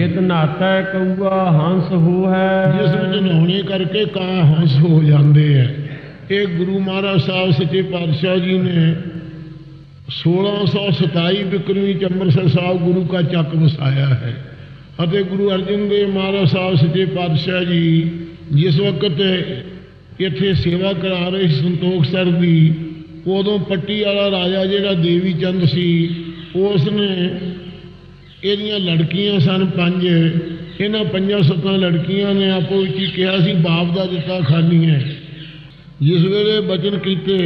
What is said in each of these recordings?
ਜਿਤ ਨਾਤੈ ਕਊਆ ਹੰਸ ਹੋਹੈ। ਜਿਸ ਵਿੱਚ ਨਹਾਉਣੇ ਕਰਕੇ ਕਾਂ ਹੰਸ ਹੋ ਜਾਂਦੇ ਹੈ ਇਹ ਗੁਰੂ ਮਹਾਰਾਜ ਸਾਹਿਬ ਸੱਚੇ ਪਾਤਸ਼ਾਹ ਜੀ ਨੇ 1627 ਬਿਕਰਮੀ ਚ ਅੰਮ੍ਰਿਤਸਰ ਸਾਹਿਬ ਗੁਰੂ ਕਾ ਚੱਕ ਵਸਾਇਆ ਹੈ। ਅਤੇ ਗੁਰੂ ਅਰਜਨ ਦੇਵ ਮਹਾਰਾਜ ਸਾਹਿਬ ਸੱਚੇ ਪਾਤਸ਼ਾਹ ਜੀ ਜਿਸ ਵਕਤ ਇੱਥੇ ਸੇਵਾ ਕਰਾ ਰਹੇ ਸੀ ਸੰਤੋਖ ਸਰ ਦੀ, ਉਦੋਂ ਪੱਟੀ ਵਾਲਾ ਰਾਜਾ ਜਿਹੜਾ ਦੇਵੀ ਚੰਦ ਸੀ ਉਸ ਨੇ ਇਹਦੀਆਂ ਲੜਕੀਆਂ ਸਨ ਪੰਜ। ਇਹਨਾਂ ਪੰਜਾਂ ਸੱਤਾਂ ਲੜਕੀਆਂ ਨੇ ਆਪੋ ਵਿੱਚ ਹੀ ਕਿਹਾ ਸੀ, ਬਾਪ ਦਾ ਦਿੱਤਾ ਖਾਨੀ ਹੈ। ਜਿਸ ਵੇਲੇ ਬਚਨ ਕੀਤੇ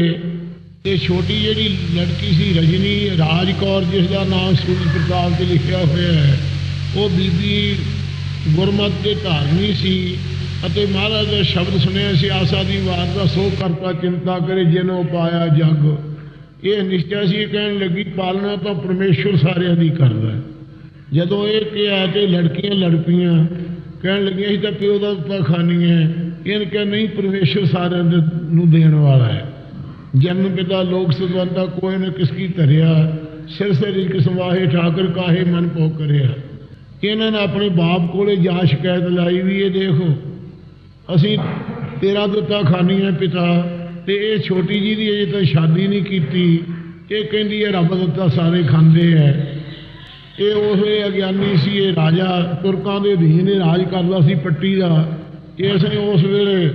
ਤੇ ਛੋਟੀ ਜਿਹੜੀ ਲੜਕੀ ਸੀ ਰਜਨੀ ਰਾਜ ਕੌਰ, ਜਿਸ ਦਾ ਨਾਮ ਸੂਰਜ ਪ੍ਰਤਾਪ ਤੇ ਲਿਖਿਆ ਹੋਇਆ ਹੈ, ਉਹ ਬੀਬੀ ਗੁਰਮਤ ਦੇ ਧਾਰਨੀ ਸੀ ਅਤੇ ਮਹਾਰਾਜ ਦਾ ਸ਼ਬਦ ਸੁਣਿਆ ਸੀ, ਆਸਾ ਦੀ ਵਾਰ ਦਾ ਸੋ ਕਰਤਾ, ਚਿੰਤਾ ਕਰੇ ਜਿਨੋ ਪਾਇਆ ਜਗ। ਇਹ ਨਿਸ਼ਚੈ ਸੀ, ਇਹ ਕਹਿਣ ਲੱਗੀ, ਪਾਲਣਾ ਤਾਂ ਪਰਮੇਸ਼ਵਰ ਸਾਰਿਆਂ ਦੀ ਕਰਦਾ ਹੈ। ਜਦੋਂ ਇਹ ਕਿਹਾ ਕਿ ਲੜਕੀਆਂ ਲੜ ਪਈਆਂ, ਕਹਿਣ ਲੱਗੀਆਂ ਸੀ ਤਾਂ ਪਿਓ ਦਾ ਦਿੱਤਾ ਖਾਣੀ ਹੈ। ਇਹਨ ਕਿਹਾ, ਨਹੀਂ, ਪਰਮੇਸ਼ਵਰ ਸਾਰਿਆਂ ਦੇ ਨੂੰ ਦੇਣ ਵਾਲਾ ਹੈ। ਜਨਮ ਪਿਤਾ, ਲੋਕ ਸਦਵੰਤਾ ਕੋਈ ਨੇ ਕਿਸ ਕੀ ਧਰਿਆ। ਸਿਰ ਸਿਰ ਰਿਜਕ ਸਮਾਹੇ ਠਾਕਰ ਕਾਹੇ, ਮਨ ਪੋ ਕਰਿਆ। ਇਹਨਾਂ ਨੇ ਆਪਣੇ ਬਾਪ ਕੋਲੇ ਜਾ ਸ਼ਿਕਾਇਤ ਲਾਈ ਵੀ, ਇਹ ਦੇਖੋ, ਅਸੀਂ ਤੇਰਾ ਦਿੱਤਾ ਖਾਨੀ ਹੈ ਪਿਤਾ, ਤੇ ਇਹ ਛੋਟੀ ਜੀ ਦੀ ਅਜੇ ਤਾਂ ਸ਼ਾਦੀ ਨਹੀਂ ਕੀਤੀ। ਇਹ ਕਹਿੰਦੀ ਹੈ, ਰੱਬ ਦਿੱਤਾ ਸਾਰੇ ਖਾਂਦੇ ਐ ਇਹ ਉਸ ਵੇਲੇ ਅਗਿਆਨੀ ਸੀ, ਇਹ ਰਾਜਾ ਤੁਰਕਾਂ ਦੇ ਅਧੀਨ ਇਹ ਰਾਜ ਕਰਦਾ ਸੀ ਪੱਟੀ ਦਾ ਇਸ ਨੇ ਉਸ ਵੇਲੇ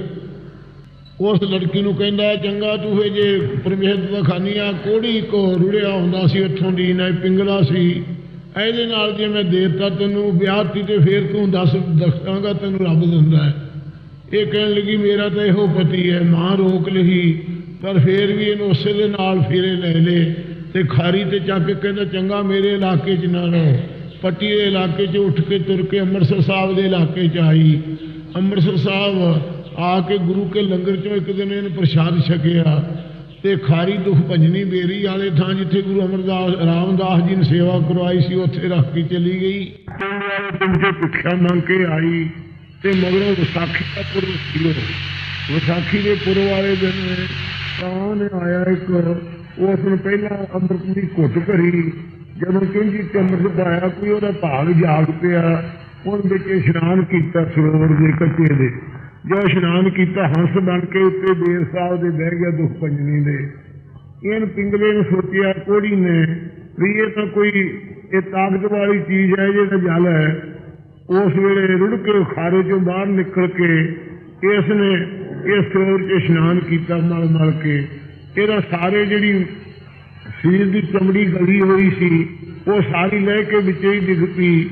ਉਸ ਲੜਕੀ ਨੂੰ ਕਹਿੰਦਾ, ਚੰਗਾ ਤੂੰ ਇਹ ਜੇ ਪਰਮੇਸ਼ਰ ਦਾ ਖਾਨੀਆ ਕੋੜੀ ਕੋ ਰੁੜਿਆ ਹੁੰਦਾ ਸੀ, ਇੱਥੋਂ ਦੀ ਨਾ ਪਿੰਗਲਾ ਸੀ। ਇਹਦੇ ਨਾਲ ਜੇ ਮੈਂ ਦੇਵਤਾ ਤੈਨੂੰ ਵਿਆਹ ਤੀ ਤੇ ਫੇਰ ਤੂੰ ਦੱਸ ਦੱਸਾਂਗਾ, ਤੈਨੂੰ ਰੱਬ ਦਿੰਦਾ ਹੈ। ਇਹ ਕਹਿਣ ਲੱਗੀ, ਮੇਰਾ ਤਾਂ ਇਹੋ ਪਤੀ ਹੈ, ਮਾਂ ਰੋਕ ਲਈ, ਪਰ ਫੇਰ ਵੀ ਇਹਨੂੰ ਉਸੇ ਦੇ ਨਾਲ ਫੇਰੇ ਲੈ ਲੇ। ਤੇ ਖਾਰੀ ਤੇ ਚੱਕ ਕੇ ਕਹਿੰਦਾ, ਚੰਗਾ ਮੇਰੇ ਇਲਾਕੇ 'ਚ ਨਾ ਰਹੋ। ਪੱਟੀ ਦੇ ਇਲਾਕੇ 'ਚ ਉੱਠ ਕੇ ਤੁਰ ਕੇ ਅੰਮ੍ਰਿਤਸਰ ਸਾਹਿਬ ਦੇ ਇਲਾਕੇ 'ਚ ਆਈ। ਅੰਮ੍ਰਿਤਸਰ ਸਾਹਿਬ ਆ ਕੇ ਗੁਰੂ ਕੇ ਲੰਗਰ 'ਚੋਂ ਇੱਕ ਦਿਨ ਇਹਨੇ ਪ੍ਰਸ਼ਾਦ ਛਕਿਆ ਤੇ ਖਾਰੀ ਦੁਖ ਭੰਜਨੀ ਬੇਰੀ ਵਾਲੇ ਥਾਂ ਜਿੱਥੇ ਗੁਰੂ ਅਮਰਦਾਸ, ਰਾਮਦਾਸ ਜੀ ਨੇ ਸੇਵਾ ਕਰਵਾਈ ਸੀ, ਉੱਥੇ ਰੱਖ ਕੇ ਚਲੀ ਗਈ। ਪਿੰਡ ਵਾਲੇ ਪਿੰਡ ਤੇ ਭਿੱਖਿਆ ਮੰਗ ਕੇ ਆਈ ਤੇ ਮਗਰੋਂ ਵਿਸਾਖੀ ਦਾ ਪੁਰਬ ਸੀ ਵਿਸਾਖੀ ਦੇ ਪੁਰਬ ਵਾਲੇ ਦਿਨ ਤਾਂ ਨੇ ਆਇਆ ਇੱਕ ਉਸ ਨੂੰ ਪਹਿਲਾਂ ਅੰਮ੍ਰਿਤ ਦੀ ਘੁੱਟ ਭਰੀ, ਜਦੋਂ ਚੁੰਝੀ ਚ ਅੰਮ੍ਰਿਤ ਪਾਇਆ ਕੋਈ ਉਹਦਾ ਭਾਗ ਜਾਗ ਪਿਆ ਉਹਨ ਵਿੱਚ ਇਸ਼ਨਾਨ ਕੀਤਾ ਸਰੋਵਰ ਦੇ ਕੱਚੇ ਦੇ। ਜੋ ਇਸ਼ਨਾਨ ਕੀਤਾ, ਹੰਸ ਬਣ ਕੇ ਉੱਤੇ ਦੇਵ ਸਾਹਿਬ ਦੇ ਬਹਿ ਗਿਆ ਦੁੱਖ ਪੰਜਨੀ ਦੇ। ਇਹਨ ਪਿੰਗਲੇ ਨੇ ਸੋਚਿਆ, ਕੋੜੀ ਨੇ, ਵੀ ਇਹ ਤਾਂ ਕੋਈ, ਇਹ ਤਾਕਤ ਵਾਲੀ ਚੀਜ਼ ਹੈ ਜਿਹੜਾ ਜਲ ਹੈ। ਉਸ ਵੇਲੇ ਰੁੜ ਕੇ ਖਾਰੇ ਚੋਂ ਬਾਹਰ ਨਿਕਲ ਕੇ, ਇਸ ਨੇ, ਇਸ ਸਰੋਵਰ 'ਚ ਇਸ਼ਨਾਨ ਕੀਤਾ ਮਲ ਮਲ ਕੇ। ਇਹਦਾ ਸਾਰੇ ਜਿਹੜੀ ਸਰੀਰ ਦੀ ਚਮੜੀ ਗਲੀ ਹੋਈ ਸੀ, ਉਹ ਸਾਰੀ ਲੈ ਕੇ ਵਿੱਚ ਹੀ ਡਿੱਗ ਪਈ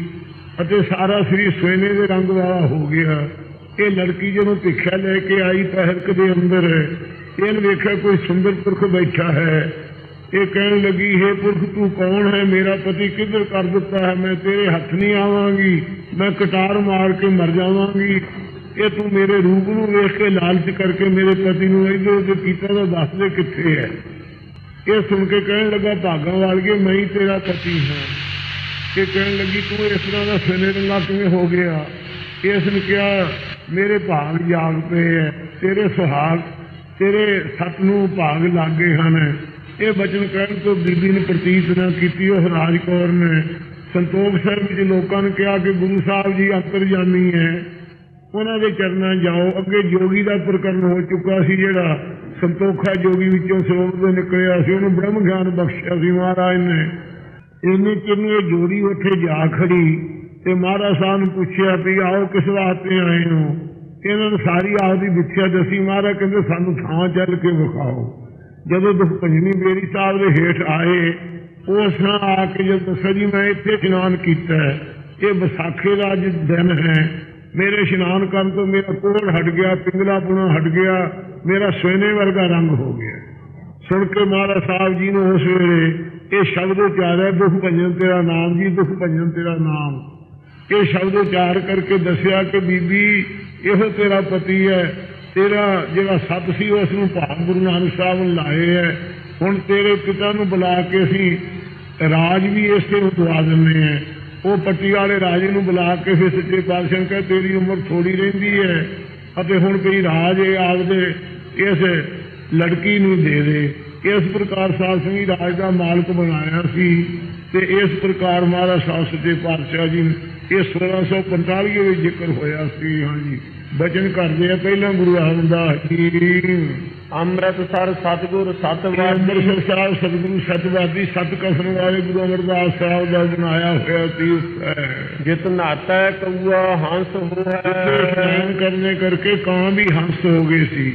ਅਤੇ ਸਾਰਾ ਸਰੀਰ ਸੋਨੇ ਦੇ ਰੰਗ ਵਾਲਾ ਹੋ ਗਿਆ। ਇਹ ਲੜਕੀ ਜਦੋਂ ਭਿੱਖਿਆ ਲੈ ਕੇ ਆਈ ਪਹਿਰਕ ਦੇ ਅੰਦਰ ਇਹਨ ਵੇਖਿਆ ਕੋਈ ਸੁੰਦਰ ਪੁਰਖ ਬੈਠਾ ਹੈ। ਇਹ ਕਹਿਣ ਲੱਗੀ, ਹੈ ਪੁਰਖ, ਤੂੰ ਕੌਣ ਹੈ? ਮੇਰਾ ਪਤੀ ਕਿੱਧਰ ਕਰ ਦਿੱਤਾ ਹੈ? ਮੈਂ ਤੇਰੇ ਹੱਥ ਨਹੀਂ ਆਵਾਂਗੀ। ਮੈਂ ਕਟਾਰ ਮਾਰ ਕੇ ਮਰ ਜਾਵਾਂਗੀ। ਇਹ ਤੂੰ ਮੇਰੇ ਰੂਪ ਨੂੰ ਵੇਖ ਕੇ ਲਾਲਚ ਕਰਕੇ ਮੇਰੇ ਪਤੀ ਨੂੰ ਇੱਧਰ ਉੱਧਰ ਕੀਤਾ ਤਾਂ ਦੱਸ ਦੇ ਕਿੱਥੇ ਹੈ। ਇਹ ਸੁਣ ਕੇ ਕਹਿਣ ਲੱਗਾ, ਭਾਗਾਂ ਵਾਲੀਏ, ਮੈਂ ਹੀ ਤੇਰਾ ਪਤੀ ਹਾਂ। ਇਹ ਕਹਿਣ ਲੱਗੀ, ਤੂੰ ਇਸ ਤਰ੍ਹਾਂ ਦਾ ਸਨੇ ਰੰਗਾ ਕਿਵੇਂ ਹੋ ਗਿਆ? ਇਸ ਨੇ ਕਿਹਾ, ਮੇਰੇ ਭਾਗ ਜਾਗ ਪਏ ਐ, ਤੇਰੇ ਸੁਹਾਗ, ਤੇਰੇ ਸਤ ਨੂੰ ਭਾਗ ਲਾਗੇ ਹਨ। ਇਹ ਬਚਨ ਕਹਿਣ ਤੋਂ ਬੀਬੀ ਨੇ ਪ੍ਰਤੀਤ ਨਾ ਕੀਤੀ, ਉਹ ਰਾਜ ਕੌਰ ਨੇ ਸੰਤੋਖ ਸਾਹਿਬ ਵਿੱਚ ਲੋਕਾਂ ਨੇ ਕਿਹਾ ਕਿ ਗੁਰੂ ਸਾਹਿਬ ਜੀ ਅੰਤਰ ਅੰਤਰਜਾਮੀ ਹੈ ਉਹਨਾਂ ਦੇ ਚਰਨਾਂ ਜਾਓ। ਅੱਗੇ ਜੋਗੀ ਦਾ ਪ੍ਰਕਰਨ ਹੋ ਚੁੱਕਾ ਸੀ ਜਿਹੜਾ ਸੰਤੋਖਾ ਜੋਗੀ ਵਿੱਚੋਂ ਸਰੋਵਰ ਤੋਂ ਨਿਕਲਿਆ ਸੀ। ਉਹਨੂੰ ਬ੍ਰਹਮ ਗਿਆਨ ਬਖਸ਼ਿਆ ਸੀ ਮਹਾਰਾਜ ਨੇ। ਇੰਨੇ ਚਿਰ ਜੋੜੀ ਉੱਥੇ ਜਾ ਖੜੀ ਤੇ ਮਹਾਰਾਜ ਸਾਹਿਬ ਨੂੰ ਪੁੱਛਿਆ ਵੀ ਆਓ ਕਿਸ ਵਾਸਤੇ ਆਏ ਹੋ? ਇਹਨਾਂ ਨੇ ਸਾਰੀ ਆਪਦੀ ਵਿਖਿਆ ਦੱਸੀ। ਮਹਾਰਾਜ ਕਹਿੰਦੇ, ਸਾਨੂੰ ਥਾਂ ਚੱਲ ਕੇ ਵਿਖਾਓ। ਜਦੋਂ ਦੁਖ ਪੰਜਵੀਂ ਬੇਰੀ ਸਾਹਿਬ ਦੇ ਹੇਠ ਆਏ, ਉਸ ਨਾਲ ਆ ਕੇ ਜਦ ਦੱਸਿਆ ਜੀ, ਮੈਂ ਇੱਥੇ ਇਸ਼ਨਾਨ ਕੀਤਾ ਇਹ ਵਿਸਾਖੇ ਦਾ ਅੱਜ ਦਿਨ ਹੈ। ਮੇਰੇ ਇਸ਼ਨਾਨ ਕਰਨ ਤੋਂ ਮੇਰਾ ਕੋੜ ਹਟ ਗਿਆ, ਪਿੰਗਲਾ ਪੁਣਾ ਹਟ ਗਿਆ, ਮੇਰਾ ਸੋਨੇ ਵਰਗਾ ਰੰਗ ਹੋ ਗਿਆ। ਸੁਣ ਕੇ ਮਹਾਰਾਜ ਸਾਹਿਬ ਜੀ ਨੇ ਉਸ ਵੇਲੇ ਇਹ ਸ਼ਬਦ ਉਚਾਰਿਆ ਦੁਖ ਭੰਜਨ ਤੇਰਾ ਨਾਮ ਜੀ, ਦੁਖ ਭੰਜਨ ਤੇਰਾ ਨਾਮ। ਇਹ ਸ਼ਬਦ ਉਚਾਰ ਕਰਕੇ ਦੱਸਿਆ ਕਿ ਬੀਬੀ, ਇਹੋ ਤੇਰਾ ਪਤੀ ਹੈ, ਤੇਰਾ ਜਿਹੜਾ ਸੱਤ ਸੀ, ਉਸ ਨੂੰ ਭਾਗ ਗੁਰੂ ਨਾਨਕ ਸਾਹਿਬ ਨੇ ਲਾਏ ਹੈ। ਹੁਣ ਤੇਰੇ ਪਿਤਾ ਨੂੰ ਬੁਲਾ ਕੇ ਅਸੀਂ ਰਾਜ ਵੀ ਇਸ ਤੇ ਦਵਾ ਦਿੰਦੇ ਹੈ। ਉਹ ਪੱਟੀ ਵਾਲੇ ਰਾਜੇ ਨੂੰ ਬੁਲਾ ਕੇ ਫਿਰ ਸੱਚੇ ਪਾਤਸ਼ਾਹ ਨੂੰ ਕਹੇ, ਤੇਰੀ ਉਮਰ ਥੋੜੀ ਰਹਿੰਦੀ ਹੈ ਅਤੇ ਹੁਣ ਕੋਈ ਰਾਜ ਇਹ ਆਪਦੇ ਇਸ ਲੜਕੀ ਨੂੰ ਦੇ ਦੇ। ਇਸ ਪ੍ਰਕਾਰ ਸਾਧ ਸੰਗੀ ਰਾਜ ਦਾ ਮਾਲਕ ਬਣਾਇਆ ਸੀ ਤੇ ਇਸ ਪ੍ਰਕਾਰ ਮਹਾਰਾਜ ਸਾਹਿਬ ਸੱਚੇ ਪਾਤਸ਼ਾਹ ਜੀ ਇਹ 1645 ਵਿੱਚ ਜ਼ਿਕਰ ਹੋਇਆ ਸੀ। ਹਾਂਜੀ ਬਚਨ ਕਰਦੇ ਆ ਪਹਿਲਾਂ ਗੁਰੂ ਰਾਮਦਾਸ ਜੀ। ਅੰਮ੍ਰਿਤਸਰ ਸਤਿਗੁਰ ਸਤਵਾਦੀ। ਅੰਮ੍ਰਿਤਸਰ ਸਾਹਿਬ ਸਤਿਗੁਰੂ ਸਤਵਾਦੀ ਸਤ ਕਸਮ ਵਾਲੇ ਗੁਰੂ ਅਮਰਦਾਸ ਸਾਹਿਬ ਦਾ ਬਣਾਇਆ ਹੋਇਆ ਤੀਰਥ ਹੈ ਜਿਤ ਨਾਤੈ ਕਊਆ ਹੰਸ ਇਸ਼ਨਾਨ ਕਰਨੇ ਕਰਕੇ ਕਾਂ ਵੀ ਹੰਸ ਹੋ ਗਏ ਸੀ।